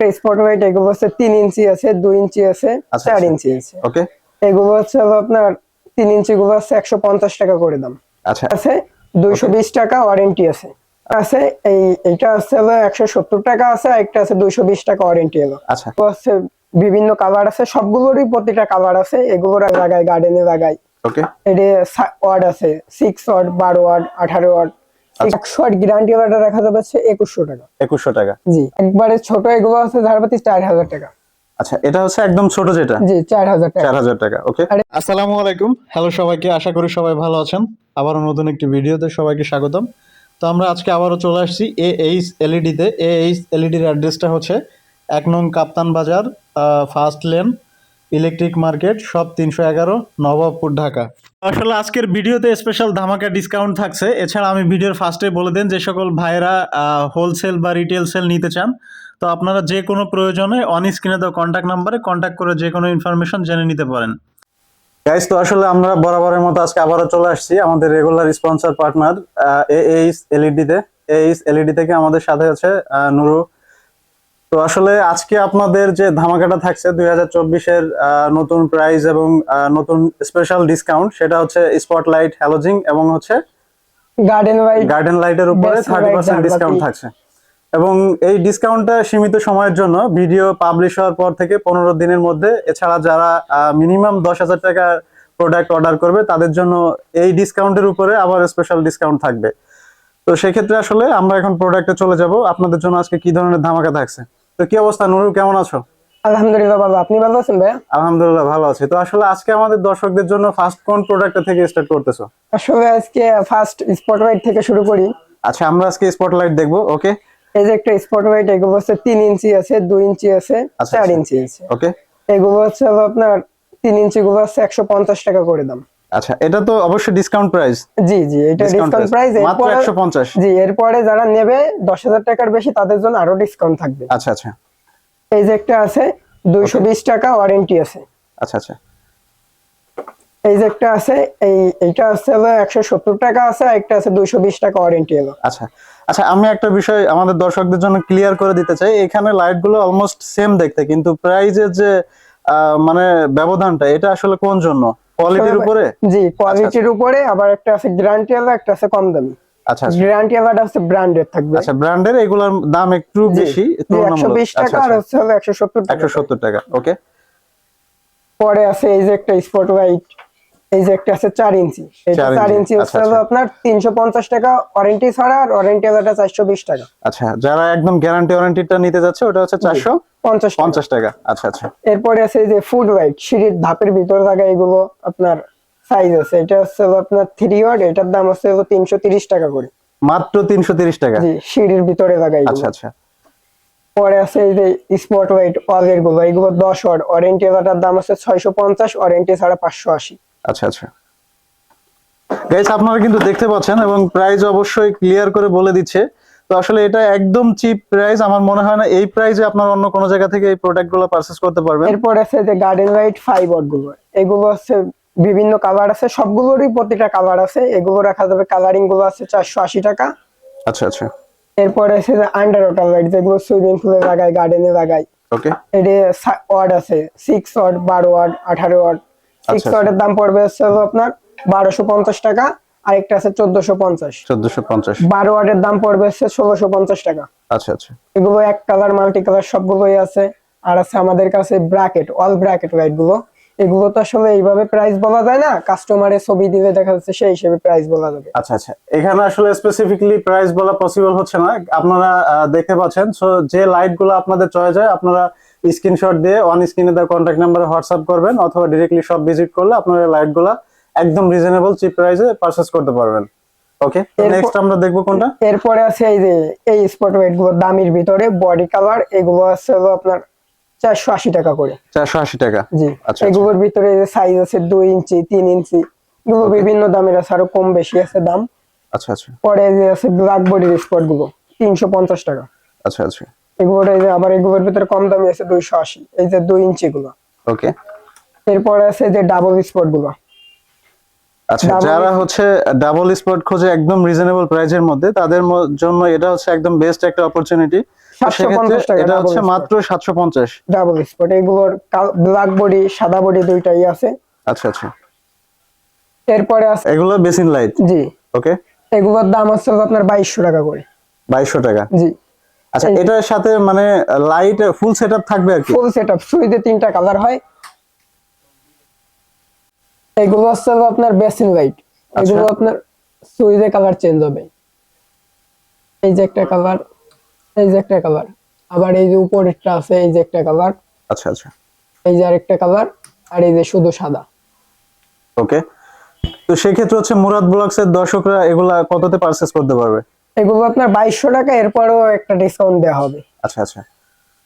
Spot white এগুলো হচ্ছে তিন ইঞ্চি আছে দুই ইঞ্চি আছে আচ্ছা, চার আচ্ছা। ইঞ্চি আছে। ওকে এগুলো হচ্ছে আপনার তিন ইঞ্চি গুলো আছে একশো পঞ্চাশ টাকা করে দাম। আচ্ছা। আছে? দুইশো বিশ টাকা ওয়ারেন্টি আছে। আছে এই এইটা আছে হলো একশো সত্তর টাকা আছে একটা আছে দুইশো বিশ টাকা ওয়ারেন্টি হলো। আচ্ছা। হচ্ছে বিভিন্ন কালার আছে সবগুলোরই প্রতিটা কালার আছে এগুলো লাগাই গার্ডেনে লাগাই। ওকে এটি ওয়ার্ড আছে সিক্স ওয়ার্ড বারো ওয়ার্ড আঠারো ওয়ার্ড। একশো ওয়ার্ড গ্যারান্টি ওয়ার্ডটা দেখা যাবে হচ্ছে একুশশো টাকা। একুশশো টাকা। জি। একবারে ছোট এগুলো আছে ধারপাতি চার হাজার টাকা। আচ্ছা এটা হচ্ছে একদম ছোট যেটা? জি চার হাজার টাকা। চার হাজার টাকা ওকে? আসসালামু আলাইকুম। হ্যালো সবাইকে আশা করি সবাই ভালো আছেন। আবারও নতুন একটি ভিডিওতে সবাইকে স্বাগতম। তো আমরা আজকে আবারও চলে আসছি এ এইচ এলইডিতে এ এইচ এলইডির অ্যাড্রেসটা হচ্ছে এক নং কাপ্তান বাজার ফার্স্ট লেন ইলেকট্রিক মার্কেট, সব তিনশো এগারো, নবাবপুর, ঢাকা। আসলে আজকের ভিডিওতে স্পেশাল ধামাকা ডিসকাউন্ট থাকছে। এছাড়া আমি ভিডিওর ফার্স্টে বলে দেন যে সকল ভাইরা হোলসেল বা রিটেল সেল নিতে চান, তো আপনারা যে কোনো প্রয়োজনে অন স্ক্রিনে দেওয়া কন্ট্যাক্ট নাম্বারে কন্ট্যাক্ট করে যে কোনো ইনফরমেশন জেনে নিতে পারেন। গাইস তো আসলে আমরা বরাবরের মতো আজকে আবারও চলে আসছি আমাদের regular sponsor partner H LED তে। এইচ এলইডি থেকে আমাদের সাথে আছে নুরু। তো আসলে আজকে আপনাদের যে ধামাকাটা থাকছে দুই হাজার চব্বিশের নতুন প্রাইস এবং নতুন স্পেশাল ডিসকাউন্ট সেটা হচ্ছে স্পটলাইট হ্যালোজিং এবং হচ্ছে গার্ডেন ওয়াইড গার্ডেন লাইটের উপরে থার্টি পার্সেন্ট ডিসকাউন্ট থাকছে। এবং এই ডিসকাউন্টটা সীমিত সময়ের জন্য ভিডিও পাবলিশ হওয়ার পর থেকে পনেরো দিনের মধ্যে এছাড়া যারা মিনিমাম দশ হাজার টাকার প্রোডাক্ট অর্ডার করবে তাদের জন্য এই ডিসকাউন্টের উপরে আবার স্পেশাল ডিসকাউন্ট থাকবে। তো সেক্ষেত্রে আসলে আমরা এখন প্রোডাক্টে চলে যাব। আপনাদের জন্য আজকে কি ধরনের ধামাকা থাকছে? তো কি অবস্থা নুরু কেমন আছো? আলহামদুলিল্লাহ বাবা আপনি ভালো আছেন ভাইয়া? আলহামদুলিল্লাহ ভালো আছি। তো আসলে আজকে আমাদের দর্শকদের জন্য ফার্স্ট কোন প্রোডাক্টটা থেকে স্টার্ট করতেছো? আসলে আজকে ফার্স্ট স্পট হোয়াইট থেকে শুরু করি। আচ্ছা আমরা আজকে স্পটলাইট দেখব ওকে এই যে একটা স্পট হোয়াইট এগুলো হচ্ছে তিন ইঞ্চি আছে দুই ইঞ্চি আছে আচ্ছা, চার আচ্ছা। ইঞ্চি আছে। ওকে এগুলো হচ্ছে আপনার তিন ইঞ্চি গুলো একশো পঞ্চাশ টাকা করে দাম। আচ্ছা এটা তো অবশ্যই ডিসকাউন্ট প্রাইস জি জি এটা ডিসকাউন্ট প্রাইস মাত্র একশো পঞ্চাশ। জি এরপরে যারা নেবে দশ হাজার টাকার বেশি তাদের জন্য আরও ডিসকাউন্ট থাকবে। আচ্ছা আচ্ছা। এই যে একটা আছে দুইশো বিশ টাকা ওয়ারেন্টি আছে। আচ্ছা আচ্ছা। এই যে একটা আছে এই এইটা আছে হলো একশো সত্তর টাকা আছে আর একটা আছে দুইশো বিশ টাকা ওয়ারেন্টি হলো। আচ্ছা আচ্ছা আমি একটা বিষয় আমাদের দর্শকদের জন্য ক্লিয়ার করে দিতে চাই। এখানে লাইটগুলো অলমোস্ট সেম দেখতে কিন্তু প্রাইজের যে মানে ব্যবধানটা এটা আসলে কোন জন্য? কোয়ালিটির উপরে? জি কোয়ালিটির উপরে আবার একটা আছে গ্যারান্টি আলাদা একটা আছে কম দামি। আচ্ছা আচ্ছা। গ্যারান্টি আলাদা হচ্ছে ব্র্যান্ডেড থাকবে। আচ্ছা ব্র্যান্ডের এগুলোর দাম একটু বেশি একশো তুলনামূলক। বিশ টাকা আচ্ছা। আর হচ্ছে হলো একশো সত্তর টাকা। একশো সত্তর টাকা ওকে পরে আছে এই যে একটা স্পট হোয়াইট এই যে একটা আছে চার ইঞ্চি। চার ইঞ্চি, ইঞ্চি হচ্ছে আচ্ছা, আচ্ছা। আপনার তিনশো পঞ্চাশ টাকা ওয়ারেন্টি ছাড়া আর ওয়ারেন্টি আলাটা চারশো বিশ টাকা। আচ্ছা যারা একদম গ্যারান্টি ওয়ারেন্টিটা নিতে যাচ্ছে ওটা হচ্ছে চারশো পঞ্চাশ পঞ্চাশ টাকা। আচ্ছা আচ্ছা। এরপরে আছে যে ফুড হোয়াইট সিঁড়ির ধাপের ভিতরে থাকা এগুলো আপনার সাইজ আছে। এটা হচ্ছে আপনার থ্রি ওয়ার্ড এটার দাম হচ্ছে তিনশো তিরিশ টাকা করে। মাত্র তিনশো তিরিশ টাকা? সিঁড়ির ভিতরে থাকা আচ্ছা আচ্ছা। পরে আছে এই যে স্পট হোয়াইট ওয়ালেরগুলো। এগুলো দশ ওয়ার্ড ওয়ারেন্টি আলাটার দাম আছে ছয়শো পঞ্চাশ ওয়ারেন্টি ছাড়া পাঁচশো আশি। আচ্ছা আচ্ছা। গাইস আপনারা কিন্তু দেখতে পাচ্ছেন এবং প্রাইস অবশ্যই ক্লিয়ার করে বলে দিচ্ছে। তো আসলে এটা একদম চিপ প্রাইস আমার মনে হয় না এই প্রাইসে আপনার অন্য কোনো জায়গা থেকে এই প্রোডাক্টগুলো করতে পারবেন। এরপর আছে যে গার্ডেন লাইট ফাইভ ওয়ার্ডগুলো। এগুলো হচ্ছে বিভিন্ন কালার আছে সবগুলোরই প্রতিটা কালার আছে। এগুলো রাখা যাবে কালারিংগুলো আছে চারশো আশি টাকা। আচ্ছা আচ্ছা। এরপরে আছে যে আন্ডার ওয়াটার লাইট যেগুলো সুইমিং পুলে লাগায় গার্ডেনে লাগায়। ওকে এটি ওয়ার্ড আছে সিক্স ওয়ার্ড বারো ওয়ার্ড আঠারো ওয়ার্ড সিক্স আচ্ছা। দাম পড়বে হচ্ছে আপনার বারোশো পঞ্চাশ টাকা আরেকটা আছে চোদ্দশো পঞ্চাশ। চোদ্দশো পঞ্চাশ। বারো ওয়ার্ডের দাম পড়বে হচ্ছে ষোলোশো পঞ্চাশ টাকা। আচ্ছা আচ্ছা। এগুলো এক কালার মাল্টি কালার সবগুলোই আছে। আর আছে আমাদের কাছে ব্র্যাকেট অল ব্র্যাকেট লাইটগুলো এগুলো তো আসলে এইভাবে প্রাইস বলা যায় না কাস্টমারের ছবি দিলে দেখা যাচ্ছে সেই হিসেবে প্রাইস বলা যাবে। আচ্ছা আচ্ছা। এখানে আসলে স্পেসিফিকলি প্রাইস বলা পসিবল হচ্ছে না। আপনারা দেখতে পাচ্ছেন। সো যে লাইটগুলো আপনাদের চয়েস হয় আপনারা স্ক্রিনশট দিয়ে অন স্ক্রিনে দেওয়া কন্ট্যাক্ট নাম্বারে হোয়াটসঅ্যাপ করবেন অথবা ডিরেক্টলি সব ভিজিট করলে আপনারা লাইটগুলা একদম রিজনেবল চিপ প্রাইসে পারচেস করতে পারবেন। ওকে নেক্সট আমরা দেখব কোনটা? এরপরে আছে এই যে এই স্পট লাইটগুলো দামির ভিতরে বডি কালার এগুলো আছে হলো আপনার চারশো আশি টাকা করে। চারশো আশি টাকা? জি আচ্ছা, এগুলোর ভিতরে যে সাইজ আছে দুই ইঞ্চি তিন ইঞ্চি এগুলো বিভিন্ন দামের আছে আরও কম বেশি আছে দাম। আচ্ছা আচ্ছা। পরে যে আছে ব্ল্যাক বডির স্পটগুলো তিনশো পঞ্চাশ টাকা। আচ্ছা আচ্ছা। এগুলোর এই যে আবার এগুলোর ভিতরে কম দামি আছে দুইশো আশি। এই যে দুই ইঞ্চি গুলো ওকে। এরপরে আছে যে ডাবল স্পটগুলো। আচ্ছা যারা হচ্ছে ডাবল স্পট খোঁজে একদম রিজনেবল প্রাইজের মধ্যে তাদের জন্য এটা হচ্ছে একদম বেস্ট একটা অপরচুনিটি এটা হচ্ছে মাত্র সাতশো পঞ্চাশ। ডাবল স্পট এগুলোর ব্ল্যাক বডি সাদা বডি দুইটাই আছে। আচ্ছা আচ্ছা। এরপরে আছে এগুলো বেসিন লাইট জি। ওকে। এগুলোর দাম হচ্ছে আপনার বাইশশো টাকা করে। বাইশশো টাকা। জি। আচ্ছা এটার সাথে মানে লাইট ফুল সেট থাকবে আর কি? ফুল সেট আপ সুইচে তিনটা কালার হয়। এগুলো হচ্ছে আপনার বেসিন লাইট এগুলো আচ্ছা। আপনার সুইচে কালার চেঞ্জ হবে। এই যে একটা কালার এই যে একটা কালার আবার এই যে উপরেরটা আছে এই যে একটা কালার আচ্ছা আচ্ছা। এই যে আরেকটা কালার আর এই যে শুধু সাদা। ওকে তো সেক্ষেত্রে হচ্ছে মুরাদ ব্লগস এর দর্শকরা এগুলা কততে পারচেস করতে পারবে? এগুলো আপনার বাইশশো টাকা এরপরেও একটা ডিসকাউন্ট দেওয়া হবে। আচ্ছা আচ্ছা।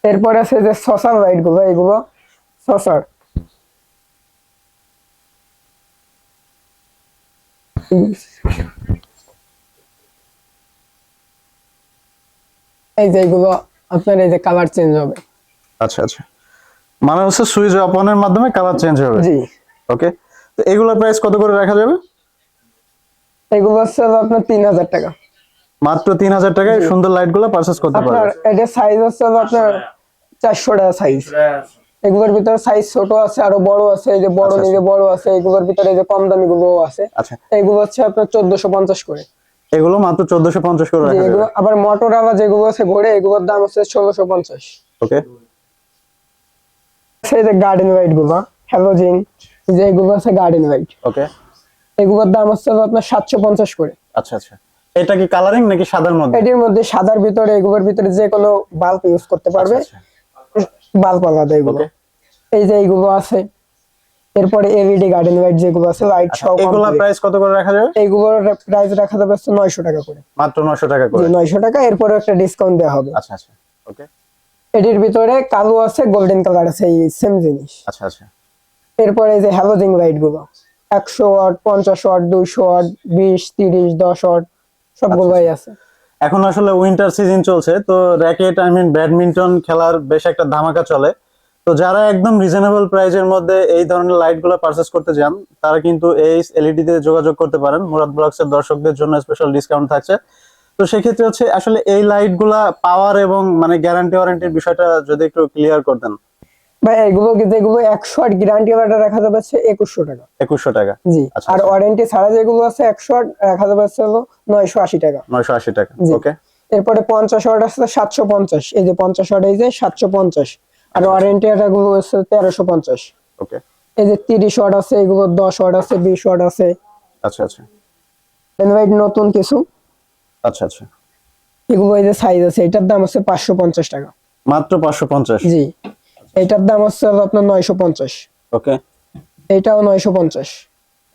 এরপরে আছে যে সসার লাইটগুলো এগুলো সসার এই যে এগুলো আপনার এই যে কালার চেঞ্জ হবে। আচ্ছা আচ্ছা। মানে হচ্ছে সুইচ অপনের মাধ্যমে কালার চেঞ্জ হবে। জি। ওকে তো এগুলোর প্রাইস কত করে রাখা যাবে? এগুলো হচ্ছে আপনার তিন হাজার টাকা। মাত্র তিন হাজার টাকায় সুন্দর লাইটগুলো পারচেস করতে আপনার পারবে এটা সাইজ হচ্ছে আপনার চারশো টাকা সাইজ এগুলোর ভিতরে সাইজ ছোট আছে আরও বড় আছে এই যে বড় আচ্ছা, নিলে বড় আছে এগুলোর ভিতরে এই যে কম দামি গুলো আছে। আচ্ছা। এগুলো হচ্ছে আপনার চোদ্দশো পঞ্চাশ করে। এগুলো মাত্র চোদ্দশো পঞ্চাশ করে রাখা এগুলো আবার মোটর আলা যেগুলো আছে ঘোড়ে এগুলোর দাম হচ্ছে ষোলোশো পঞ্চাশ। ওকে। সেই যে গার্ডেন লাইটগুলো হ্যালোজিন যে এগুলো আছে গার্ডেন লাইট ওকে। এগুলোর দাম হচ্ছে আপনার সাতশো পঞ্চাশ করে। আচ্ছা আচ্ছা। এটা কি কালারিং নাকি সাদার মধ্যে? এটির মধ্যে সাদার ভিতরে এগুলোর ভিতরে যে কোনো বাল্ব ইউজ করতে পারবে। আচ্ছা, বাল্ব আলাদা এগুলো। এই যে এইগুলো আছে। এরপরে এলইডি গার্ডেন লাইট যেগুলো আছে লাইট আচ্ছা, সহ এগুলা প্রাইস কত করে রাখা যাবে? এইগুলোর প্রাইস রাখা যাবে হচ্ছে নয়শো টাকা করে। মাত্র নশো টাকা করে? জি নয়শো টাকা। এরপরে একটা ডিসকাউন্ট দেওয়া হবে। আচ্ছা আচ্ছা। ওকে এটির ভিতরে কালো আছে গোল্ডেন কালার আছে এই সেম জিনিস। আচ্ছা আচ্ছা। এরপরে এই যে হ্যালোজিং লাইটগুলো একশো ওয়াট পঞ্চাশ ওয়াট দুইশো ওয়াট বিশ তিরিশ দশ ওয়াট সবগুলোই আছে। এখন আসলে উইন্টার সিজন চলছে তো র্যাকেট আই মিন ব্যাডমিন্টন খেলার বেশ একটা ধামাকা চলে। তো যারা একদম রিজনেবল প্রাইজের মধ্যে এই ধরনের লাইটগুলো পারচেস করতে চান তারা কিন্তু এই এলইডি তে যোগাযোগ করতে পারেন। মুরাদ ব্লগস এর দর্শকদের জন্য স্পেশাল ডিসকাউন্ট থাকছে। তো সেক্ষেত্রে হচ্ছে আসলে এই লাইটগুলা পাওয়ার এবং মানে গ্যারান্টি ওয়ারেন্টির বিষয়টা যদি একটু ক্লিয়ার করতেন ভাই এগুলো যেগুলো একশো আট গ্যারান্টি ওয়াটা রাখা যাবে হচ্ছে একুশশো টাকা। একুশশো টাকা। জি আচ্ছা, আর আচ্ছা। ওয়ারেন্টি ছাড়া যেগুলো আছে একশো আট রাখা যাবে হচ্ছে হলো নয়শো আশি টাকা। নয়শো আশি টাকা ওকে। এরপরে পঞ্চাশ ওয়াট আছে সাতশো পঞ্চাশ। এই যে পঞ্চাশ ওয়াট এই যে সাতশো পঞ্চাশ। আর ওয়ারেন্টি গুলো হচ্ছে তেরোশো পঞ্চাশ। ওকে। এই যে তিরিশ ওয়াট আছে এগুলো দশ ওয়াট আছে বিশ ওয়াট আছে। আচ্ছা আচ্ছা। এনভাইট নতুন কিছু? আচ্ছা আচ্ছা। এগুলো এই যে সাইজ আছে এটার দাম হচ্ছে পাঁচশো পঞ্চাশ টাকা। মাত্র পাঁচশো পঞ্চাশ? জি। এটার দাম হচ্ছে আপনার নয়শো পঞ্চাশ। ওকে। এটাও নয়শো পঞ্চাশ।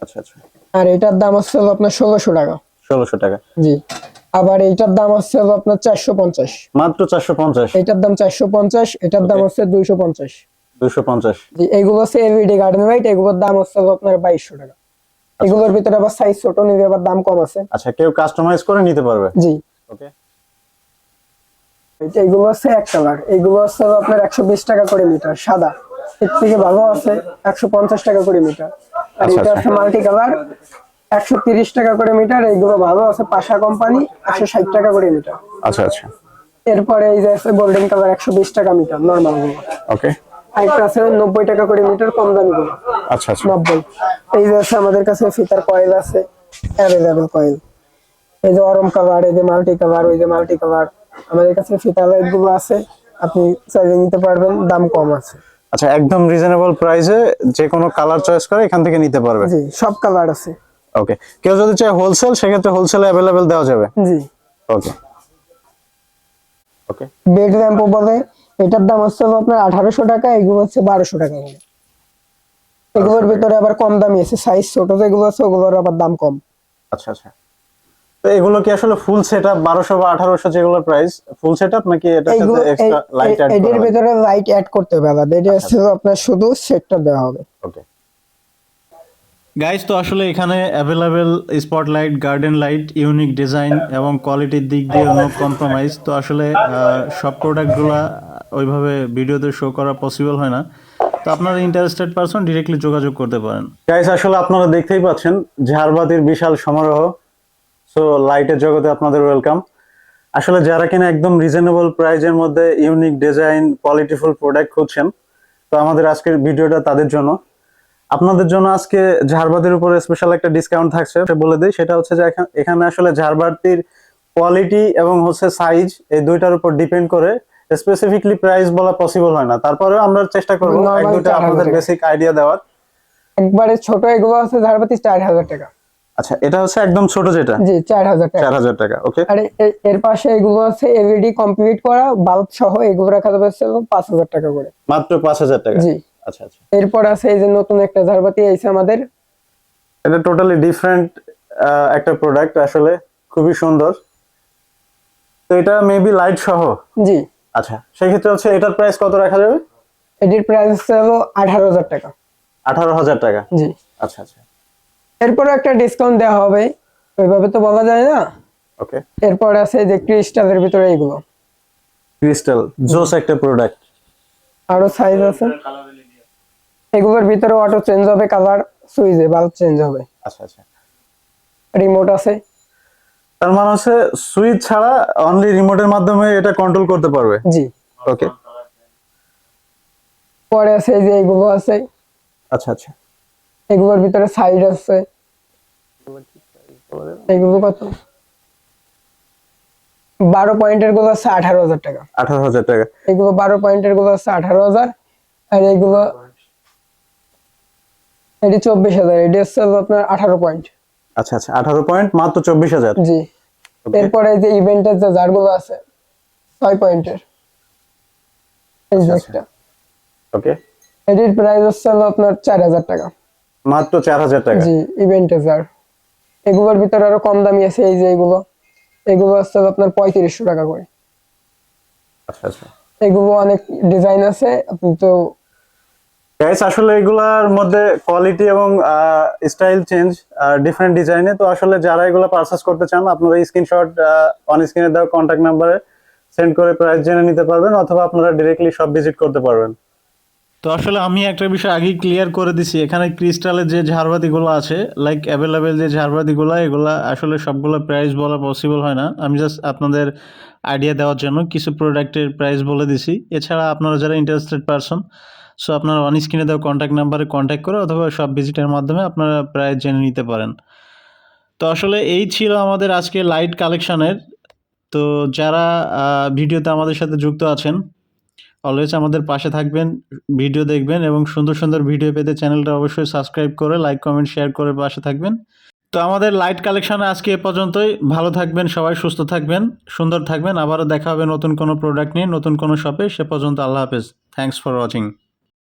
আচ্ছা আচ্ছা। আর এটার দাম হচ্ছে আপনার ষোলোশো টাকা। ষোলোশো টাকা। জি। আবার এইটার দাম হচ্ছে আপনার চারশো পঞ্চাশ। মাত্র চারশো পঞ্চাশ। এটার দাম চারশো পঞ্চাশ এটার দাম হচ্ছে দুইশো পঞ্চাশ। দুশো পঞ্চাশ। জি এগুলো হচ্ছে এলইডি গার্ডেন লাইট এগুলোর দাম হচ্ছে আপনার বাইশশো টাকা। এগুলোর ভিতরে আবার সাইজ ছোট নিলে আবার দাম কম আছে। আচ্ছা কেউ কাস্টমাইজ করে নিতে পারবে? জি। ওকে। এটা এগুলো হচ্ছে এক কালার। এগুলো হচ্ছে আপনার একশো বিশ টাকা করে মিটার সাদা। এর থেকে ভালো আছে একশো পঞ্চাশ টাকা করে মিটার। আর আচ্ছা, এটা। হচ্ছে মাল্টি কালার একশো তিরিশ টাকা করে মিটার। এইগুলো ভালো আছে পাশা কোম্পানি একশো ষাট টাকা করে মিটার। আচ্ছা আচ্ছা। এরপরে এই যে আছে গোল্ডেন কালার একশো বিশ টাকা মিটার নর্মালগুলো। ওকে আরেকটা আছে নব্বই টাকা করে মিটার কম দামি গুলো। আচ্ছা আচ্ছা। নব্বই। এই যে আছে আমাদের কাছে ফিতার কয়েল আছে অ্যাভেলেবেল কয়েল এই যে অরম কালার এই যে মাল্টি কালার ওই যে মাল্টি কালার। আমাদের কাছে ফিতা লাইটগুলো আছে আপনি চাইলে নিতে পারবেন দাম কম আছে। আচ্ছা একদম রিজনেবল প্রাইসে যে কোনো কালার চয়েস করে এখান থেকে নিতে পারবে। জি সব কালার আছে। ওকে কেউ যদি চায় হোলসেল সেক্ষেত্রে হোলসেলে অ্যাভেলেবেল দেওয়া যাবে। জি। ওকে ওকে বেড ল্যাম্পও বলে এটার দাম হচ্ছে আপনার আঠারোশো টাকা এগুলো হচ্ছে বারোশো টাকা করে। এগুলোর ভিতরে আবার কম দামি আছে সাইজ ছোট যেগুলো আছে ওগুলোর আবার দাম কম। আচ্ছা আচ্ছা। তো এগুলো কি আসলে ফুল সেটআপ বারোশো বা আঠারোশো যেগুলো প্রাইস ফুল সেটআপ নাকি এটার সাথে এক্সট্রা লাইট অ্যাড করা ভিতরে লাইট অ্যাড করতে হবে আলাদা। এটা হচ্ছে আপনার শুধু সেটটা দেওয়া হবে। ওকে গাইস তো আসলে এখানে available spotlight garden light unique design এবং কোয়ালিটির দিক দিয়ে নো কম্প্রোমাইজ তো আসলে আহ, সব প্রোডাক্টগুলো ওইভাবে ভিডিওতে শো করা পসিবল হয় না। তো আপনারা ইন্টারেস্টেড পারসন ডিরেক্টলি যোগাযোগ করতে পারেন। গাইস আসলে আপনারা দেখতেই পাচ্ছেন ঝাড়বাতির বিশাল সমারোহ। সো লাইটের জগতে আপনাদের ওয়েলকাম আসলে যারা কিনা একদম রিজনেবল প্রাইজের মধ্যে ইউনিক ডিজাইন কোয়ালিটিফুল প্রোডাক্ট খুঁজছেন তো আমাদের আজকের ভিডিওটা তাদের জন্য। আপনাদের জন্য আজকে ঝাড়বাতির উপরে স্পেশাল একটা ডিসকাউন্ট থাকছে বলে দিই। সেটা হচ্ছে যে এখানে আসলে ঝাড়বাতির কোয়ালিটি এবং হচ্ছে সাইজ এই দুইটার উপর ডিপেন্ড করে স্পেসিফিকলি প্রাইস বলা পসিবল হয় না। তারপরেও আমরা চেষ্টা করব এক দুটো আপনাদের বেসিক আইডিয়া দেওয়ার। একবারে ছোট এগুলো আছে ঝাড়বাতি চার হাজার টাকা। আচ্ছা এটা হচ্ছে একদম ছোট যেটা? জি চার হাজার টাকা। চার হাজার টাকা ওকে? আর এর পাশে এগুলো আছে এলইডি কমপ্লিট করা বাল্ব সহ এগুলো রাখা যাবে হচ্ছে পাঁচ হাজার টাকা করে। মাত্র পাঁচ হাজার টাকা? জি। আচ্ছা আচ্ছা। এরপর আছে এই যে নতুন একটা ঝাড়বাতি এইছে আমাদের। এটা টোটালি ডিফারেন্ট একটা প্রোডাক্ট আসলে খুবই সুন্দর। তো এটা মেবি লাইট সহ? জি। আচ্ছা সেক্ষেত্রে হচ্ছে এটার প্রাইস কত রাখা যাবে? এটির প্রাইস হচ্ছে হলো আঠারো হাজার টাকা। আঠারো হাজার টাকা? জি। আচ্ছা আচ্ছা। এরপরে একটা ডিসকাউন্ট দেওয়া হবে। ওইভাবে তো বলা যায় না। ওকে এরপর আছে যে ক্রিস্টালের ভিতরে এইগুলো। ক্রিস্টাল জোস একটা প্রোডাক্ট আরও সাইজ আছে। এগুলোর ভিতরে অটো চেঞ্জ হবে কালার সুইচে বাল্ব চেঞ্জ হবে। আচ্ছা আচ্ছা। রিমোট আছে। তার মানে হচ্ছে সুইচ ছাড়া অনলি রিমোটের মাধ্যমে এটা কন্ট্রোল করতে পারবে? জি। ওকে পরে আছে এই যে এইগুলো আছে। আচ্ছা আচ্ছা। এগুলোর ভিতরে সাইড আছে। এগুলো কত? বারো পয়েন্টেরগুলো আছে আঠারো হাজার টাকা। আঠারো হাজার টাকা। এগুলো বারো পয়েন্টেরগুলো আছে আঠারো হাজার আর এগুলো এটি চব্বিশ হাজার এটি হচ্ছে আপনার আঠারো পয়েন্ট আচ্ছা আচ্ছা আঠারো পয়েন্ট মাত্র চব্বিশ হাজার। জি। এরপরে যে ইভেন্টের যে জারগুলো আছে ছয় পয়েন্টের এই যে আচ্ছা, ওকে এটির প্রাইস হচ্ছে আপনার চার হাজার টাকা। মাত্র চার হাজার টাকা। জি এগুলোর ভিতরে আরও কম দামি আছে এই যে এগুলো। এগুলো হলো আপনার পঁয়ত্রিশশো টাকা করে। আচ্ছা আচ্ছা। এগুলো অনেক ডিজাইন আছে আপনি তো গাইস আসলে এগুলার মধ্যে কোয়ালিটি এবং স্টাইল চেঞ্জ ডিফারেন্ট ডিজাইনে তো আসলে যারা এগুলো পারচেস করতে চান আপনারা স্ক্রিনশট অন স্ক্রিনে দেওয়া কন্ট্যাক্ট নাম্বারে সেন্ড করে প্রাইস জেনে নিতে পারবেন অথবা আপনারা ডিরেক্টলি সব ভিজিট করতে পারবেন। তো আসলে আমি একটা বিষয় আগেই ক্লিয়ার করে দিছি। এখানে ক্রিস্টালের যে ঝাড়বাতিগুলো আছে লাইক অ্যাভেলেবেল যে ঝাড়বাতিগুলো, এগুলো আসলে সবগুলো প্রাইস বলা পসিবল হয় না। আমি জাস্ট আপনাদের আইডিয়া দেওয়ার জন্য কিছু প্রোডাক্টের প্রাইস বলে দিছি। এছাড়া আপনারা যারা ইন্টারেস্টেড পারসন সো আপনারা অন স্ক্রিনে দেওয়া কন্ট্যাক্ট নাম্বারে কন্ট্যাক্ট করে অথবা সব ভিজিটের মাধ্যমে আপনারা প্রাইস জেনে নিতে পারেন। তো আসলে এই ছিল আমাদের আজকে লাইট কালেকশনের তো যারা ভিডিওতে আমাদের সাথে যুক্ত আছেন অলওয়েজ আমাদের পাশে থাকবেন ভিডিও দেখবেন এবং সুন্দর সুন্দর ভিডিও পেতে চ্যানেলটা অবশ্যই সাবস্ক্রাইব করে লাইক কমেন্ট শেয়ার করে পাশে থাকবেন। তো আমাদের লাইট কালেকশন আজকে এ পর্যন্তই। ভালো থাকবেন সবাই, সুস্থ থাকবেন, সুন্দর থাকবেন। আবারও দেখা হবে নতুন কোনো প্রোডাক্ট নিয়ে, নতুন কোনো শপে সে পর্যন্ত আল্লাহ হাফেজ। Thanks for watching